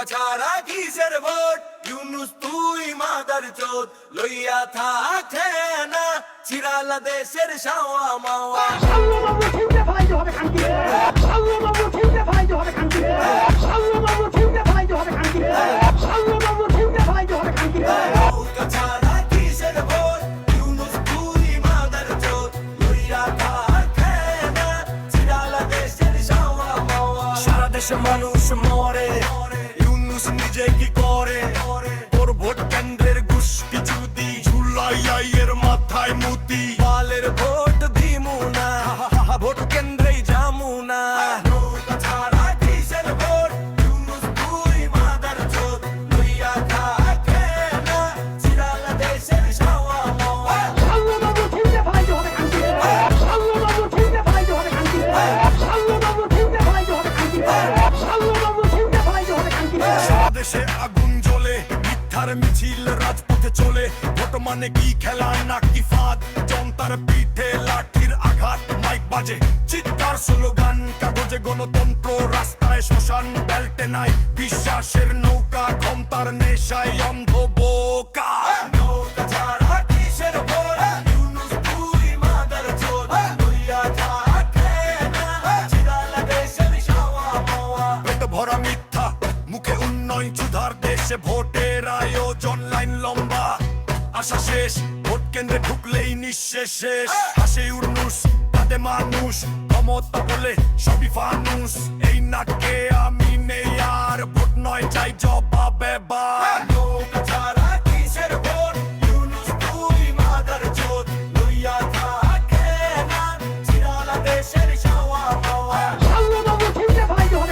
নৌকা ছাড়া কিসের ভোট? ইউনুস তুই মাদার চোদ লইয়া থাকে না চিরালা দেশের সাওয়া মাওয়া। দেশে মানুষ মরে। নিজে কি করে মিথ্যার মিছিল রাজপথে চলে। ভোট মানে কি খেলা নাকি ফাঁদ? জনতার পিঠে লাঠির আঘাত, মাইক বাজে। চিৎকার, স্লোগান, কাগজে গণতন্ত্র, রাস্তায় শ্মশান, বেল্টে নাই। বিশ্বাসের নৌকা, ক্ষমতার নেশায় অন্ধ বোকা। নৌকা ভোট আয়োজন লাইন লম্বা। আশা শেষ ভোট কেন্দ্রে ঢুকলেই নিঃশেষ শেষ। হাসে উর্নুস তাতে মানুষ। ক্ষমতা বলে সবই ফানুস এই নাকে আমি নেই আর ভোট নয় চাই জবাবে বা